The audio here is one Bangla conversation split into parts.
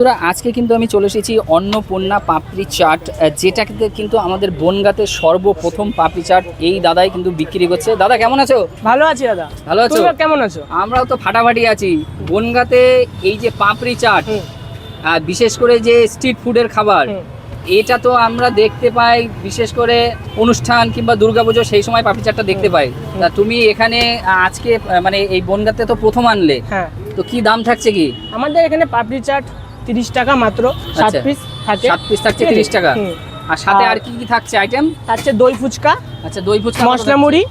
বন্ধুরা, আজকে কিন্তু আমি চলে এসেছি অন্নপূর্ণা পাপড়ি চাট যেটাকে কিন্তু আমাদের বনগাতে সর্বপ্রথম পাপড়ি চাট এই দাদাই কিন্তু বিক্রি করছে। দাদা কেমন আছো? ভালো আছি দাদা। ভালো আছো? কেমন আছো? আমরাও তো ফাটাফাটি আছি। বনগাতে এই যে পাপড়ি চাট বিশেষ করে যে স্ট্রিট ফুডের খাবার এটা তো আমরা দেখতে পাই বিশেষ করে অনুষ্ঠান কিংবা দুর্গাপুজো সেই সময় পাপড়ি চাটটা দেখতে পাই। তা তুমি এখানে আজকে মানে এই বনগাতে তো প্রথম আনলে। হ্যাঁ। তো কি দাম থাকছে কি? আমাদের এখানে পাপড়ি চাট তিরিশ টাকা মাত্র সাত আচ্ছা। পিস থাকে। সাত পিস থাকছে? তিরিশ টাকা। আর সাথে আর- কি কি থাকছে আইটেম থাকছে দই ফুচকা আচ্ছা দই ফুচকা মশলা মুড়ি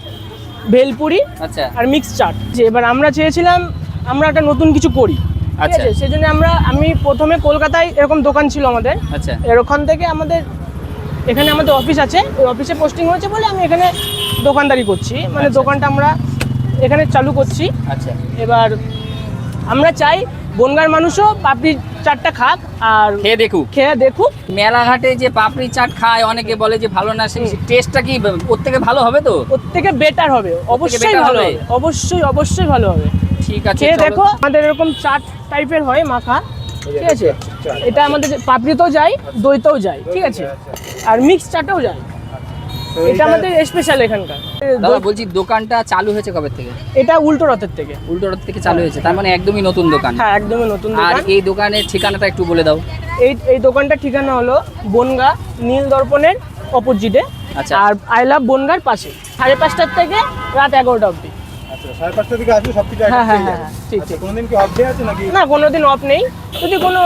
ভেলপুরি আচ্ছা। আর মিক্স চাট। যে এবার আমরা চেয়েছিলাম আমরা একটা নতুন কিছু করি। আচ্ছা। আছে সেজন্য আমরা আমি প্রথমে কলকাতায় এরকম দোকান ছিল আমাদের। আচ্ছা। এর ওখান থেকে আমাদের এখানে আমাদের অফিস আছে। ওই অফিসে পোস্টিং হয়েছে বলে আমি এখানে দোকানদারি করছি। মানে আচ্ছা। দোকানটা আমরা এখানে চালু করছি। আচ্ছা। এবার আমরা চাই বনগার মানুষও পাপড়ি চাটটা খাক আর খেয়ে দেখুক। খেয়ে দেখুক। মেলাঘাটে যে পাপড়ি চাট খায় অনেকে বলে যে ভালো না সেই টেস্টটা কি প্রত্যেকে ভালো হবে তো? প্রত্যেকে বেটার হবে অবশ্যই ভালো হবে? হবে অবশ্যই অবশ্যই ভালো হবে। ঠিক আছে খেয়ে দেখো আমাদের এরকম চাট টাইপের হয় মাখা ঠিক আছে? এটা আমাদের পাপড়িতেও যায় দইতেও যায় ঠিক আছে? আর মিক্স চাটেও যায়। এটা আমাদের স্পেশাল এখানকার। দাদা বলছি দোকানটা চালু হয়েছে কবে থেকে? এটা উল্টো রথের থেকে। উল্টো রথ থেকে চালু হয়েছে তার মানে একদমই নতুন দোকান। হ্যাঁ একদমই নতুন আর দোকান। এই দোকানের ঠিকানাটা একটু বলে দাও। এই এই দোকানটার ঠিকানা হলো বনগা নীল দর্পণের অপোজিটে। আচ্ছা। আর আই লাভ বনগার পাশে সাড়ে পাঁচটার থেকে রাত এগারোটা অবধি। আচ্ছা সাড়ে পাঁচটা থেকে আসলে সব কিছু হ্যাঁ হ্যাঁ হ্যাঁ হ্যাঁ, ঠিক আচ্ছা, ঠিক। কোনোদিন কি অফ ডে আছে নাকি? না কোনোদিন অফ নেই। যদি কোনো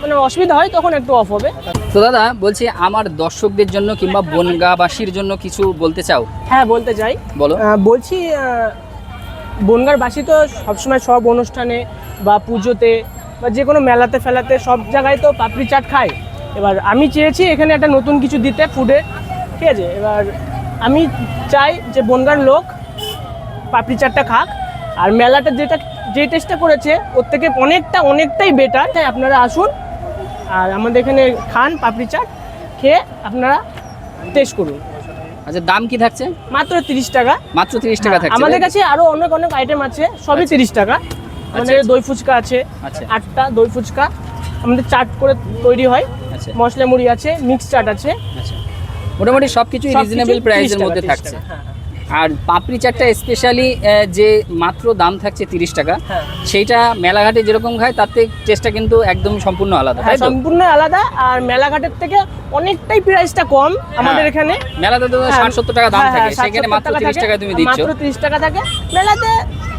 মানে অসুবিধা হয় তখন একটু অফ হবে। তো দাদা বলছি আমার দর্শকদের জন্য কিংবা বনগাবাসীর জন্য কিছু বলতে চাও? হ্যাঁ বলতে চাই। বলো। বলছি আহ, বনগাঁরবাসী তো সবসময় সব অনুষ্ঠানে বা পুজোতে বা যে কোনো মেলাতে ফেলাতে সব জায়গায় তো পাপড়ি চাট খায়। এবার আমি চেয়েছি এখানে একটা নতুন কিছু দিতে ফুডে ঠিক আছে? এবার আমি চাই যে বনগাঁর লোক পাপড়ি চাটটা খাক। আর মেলাটা যেটা যে টেস্টটা করেছে ওর থেকে অনেকটা অনেকটাই বেটার তাই আপনারা আসুন। আর আমাদের এখানে খান পাপড়ি চাট খেয়ে আপনারা টেস্ট করুন। আচ্ছা দাম কি থাকছে? মাত্র তিরিশ টাকা। মাত্র তিরিশ টাকা থাকছে হ্যাঁ, আমাদের কাছে আরও অনেক অনেক আইটেম আছে সবই তিরিশ টাকা। আমাদের আচ্ছা। দই ফুচকা আছে আচ্ছা। আটটা দই ফুচকা। আমাদের চাট করে তৈরি হয় আচ্ছা। মশলা মুড়ি আছে মিক্স চাট আছে। আচ্ছা। মোটামুটি সবকিছু রিজনেবল প্রাইসের মধ্যে থাকছে। হ্যাঁ, হ্যাঁ। আর পাপড়ি চাটটা স্পেশালি যে মাত্র দাম থাকছে তিরিশ টাকা হ্যাঁ। সেইটা মেলাঘাটে যেরকম খায় তার থেকে টেস্টটা কিন্তু একদম সম্পূর্ণ আলাদা হ্যাঁ সম্পূর্ণ আলাদা আর মেলাঘাটের থেকে অনেকটাই প্রাইসটা কম আমাদের হ্যাঁ। এখানে। মেলাতে তো ষাট সত্তর টাকা দাম থাকে সেখানে মাত্র তিরিশ টাকা তুমি দিচ্ছ। মাত্র তিরিশ টাকা থাকে। মেলাতে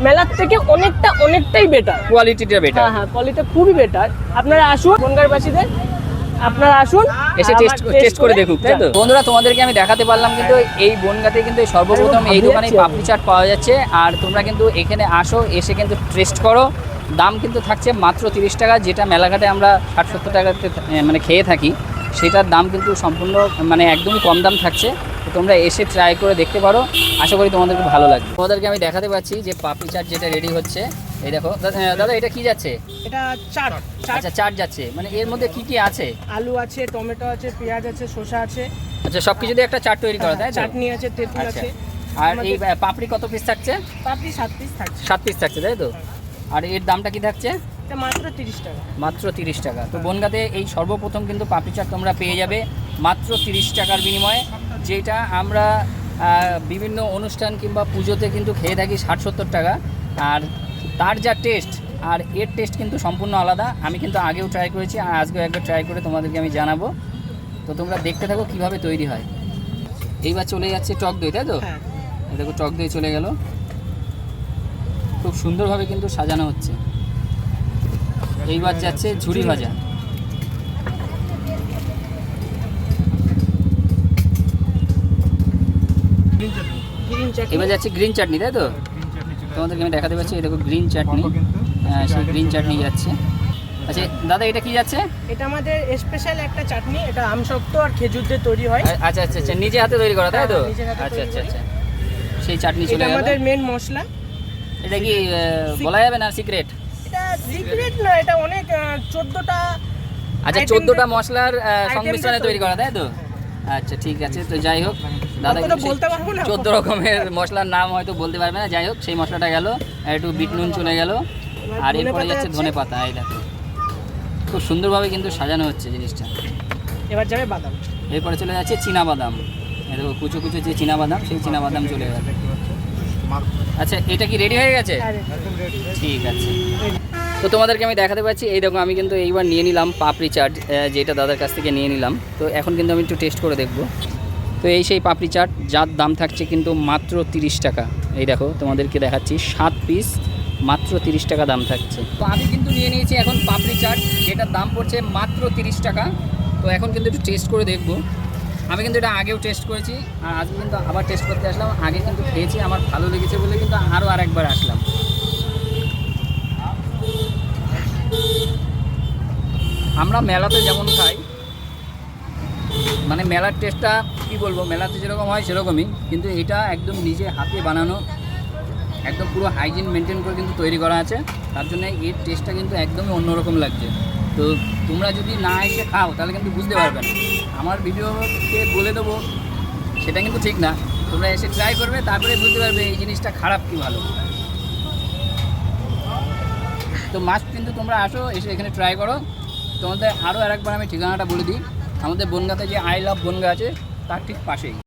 মেলার থেকে অনেকটা অনেকটাই বেটার কোয়ালিটিটা বেটার হ্যাঁ হ্যাঁ কোয়ালিটি খুবই বেটার আপনারা আসুন বনগাঁরবাসীদের আপনারা আসুন এসে টেস্ট টেস্ট করে দেখুক তাই তো? বন্ধুরা তোমাদেরকে আমি দেখাতে পারলাম কিন্তু এই বনগাতে কিন্তু সর্বপ্রথম এই দোকানে পাপড়ি চাট পাওয়া যাচ্ছে। আর তোমরা কিন্তু এখানে আসো এসে কিন্তু টেস্ট করো। দাম কিন্তু থাকছে মাত্র তিরিশ টাকা যেটা মেলাঘাটে আমরা ষাট সত্তর টাকাতে মানে খেয়ে থাকি। সেটার দাম কিন্তু সম্পূর্ণ মানে একদমই কম দাম থাকছে। তো তোমরা এসে ট্রাই করে দেখতে পারো। আশা করি তোমাদেরকে ভালো লাগবে। তোমাদেরকে আমি দেখাতে পাচ্ছি যে পাপড়ি চাট যেটা রেডি হচ্ছে। এই দেখো দাদা এটা কি যাচ্ছে? এটা চাট আচ্ছা চাট যাচ্ছে। মানে এর মধ্যে কি কি আছে? আলু আছে টমেটো আছে পেঁয়াজ আছে শসা আছে। আচ্ছা সব কিছু দিয়ে একটা চাট তৈরি করা তাই চাটনি আছে তেঁতুল আচ্ছা। আছে। আর এই পাপড়ি কত পিস থাকছে? পাপড়ি সাত পিস থাকছে। সাত পিস থাকছে তাই তো? আর এর দামটা কি থাকছে? মাত্র তিরিশ টাকা। মাত্র তিরিশ টাকা। তো বনগাতে এই সর্বপ্রথম কিন্তু পাপড়ি চাট তোমরা পেয়ে যাবে মাত্র তিরিশ টাকার বিনিময়ে যেটা আমরা বিভিন্ন অনুষ্ঠান কিংবা পুজোতে কিন্তু খেয়ে থাকি ষাট সত্তর টাকা। আর তার যা টেস্ট আর এর টেস্ট কিন্তু সম্পূর্ণ আলাদা। আমি কিন্তু আগেও ট্রাই করেছি আর আজকেও একবার ট্রাই করে তোমাদেরকে আমি জানাব। তো তোমরা দেখতে থাকো কীভাবে তৈরি হয়। এইবার চলে যাচ্ছে টক দই তাই তো? হ্যাঁ। দেখো টক দই চলে গেল। খুব সুন্দরভাবে কিন্তু সাজানো হচ্ছে। এইবার যাচ্ছে ঝুড়ি ভাজা। এবার যাচ্ছে গ্রিন চাটনি তাই তো? তোমাদেরকে আমি দেখাতে পাচ্ছি এই দেখো গ্রিন চাটনি কিন্তু হ্যাঁ, সেই গ্রিন চাটনি যাচ্ছে। আচ্ছা দাদা এটা কি যাচ্ছে? এটা আমাদের স্পেশাল একটা চাটনি এটা আমসক্ত আর খেজুর দিয়ে তৈরি হয়। আচ্ছা আচ্ছা আচ্ছা নিজে হাতে তৈরি করা তাই তো? হ্যাঁ, হাতে আচ্ছা আচ্ছা আচ্ছা। সেই চাটনি চলে গেল। আমাদের মেন মশলা। এটা কি বলা যাবে না সিক্রেট এটা সিক্রেট না এটা অনেক চোদ্দটা আচ্ছা Item চোদ্দোটা দিয়ে- মশলার সংমিশ্রণে তৈরি তৈরি করা তাই তো? আচ্ছা ঠিক আছে তো যাই হোক দাদা অতটা বলতে পারব না। চোদ্দ রকমের মশলার নাম হয়তো বলতে পারবে না। যাই হোক সেই মশলাটা গেল একটু বিট নুন চলে গেল আর এরপরে যাচ্ছে। ধনে পাতা এই দেখো। খুব সুন্দরভাবে কিন্তু সাজানো হচ্ছে জিনিসটা। এবার যাবে বাদাম। এরপরে চলে যাচ্ছে চীনা বাদাম এই দেখো কুচো কুচো যে চীনা বাদাম সেই চীনা বাদাম চলে যাবে আচ্ছা এটা কি রেডি হয়ে গেছে? ঠিক আছে। তো তোমাদেরকে আমি দেখাতে পাচ্ছি। এই দেখো, আমি কিন্তু এইবার নিয়ে নিলাম পাপড়ি চাট যেটা দাদার কাছ থেকে নিয়ে নিলাম। তো এখন কিন্তু আমি একটু টেস্ট করে দেখব। তো এই সেই পাপড়ি চাট যার দাম থাকছে কিন্তু মাত্র তিরিশ টাকা। এই দেখো, তোমাদেরকে দেখাচ্ছি, সাত পিস মাত্র তিরিশ টাকা দাম থাকছে। তো আমি কিন্তু নিয়ে নিয়েছি এখন পাপড়ি চাট যেটার দাম পড়ছে মাত্র তিরিশ টাকা। তো এখন কিন্তু একটু টেস্ট করে দেখব। আমি কিন্তু এটা আগেও টেস্ট করেছি, আর আজকে কিন্তু আবার টেস্ট করতে আসলাম। আগে কিন্তু খেয়েছি, আমার ভালো লেগেছে বলে কিন্তু আরও আরেকবার আসলাম। আমরা মেলাতে যেমন খাই মানে মেলার টেস্টটা কি বলব, মেলাতে যেরকম হয় সেরকমই, কিন্তু এটা একদম নিজে হাতে বানানো, একদম পুরো হাইজিন মেনটেন করে কিন্তু তৈরি করা আছে, তার জন্য এর টেস্টটা কিন্তু একদমই অন্যরকম লাগছে। তো তোমরা যদি না এসে খাও, তাহলে কিন্তু বুঝতে পারবে না। আমার ভিডিওতে বলে দেবো, সেটা কিন্তু ঠিক না। তোমরা এসে ট্রাই করবে, তারপরে বুঝতে পারবে এই জিনিসটা খারাপ কি ভালো। তো মাস্ট কিন্তু তোমরা আসো, এসে এখানে ট্রাই করো। তোমাদের আরও আরেকবার আমি ঠিকানাটা বলে দিই। আমাদের বনগাতে যে আই লাভ বনগা আছে, তার ঠিক পাশেই।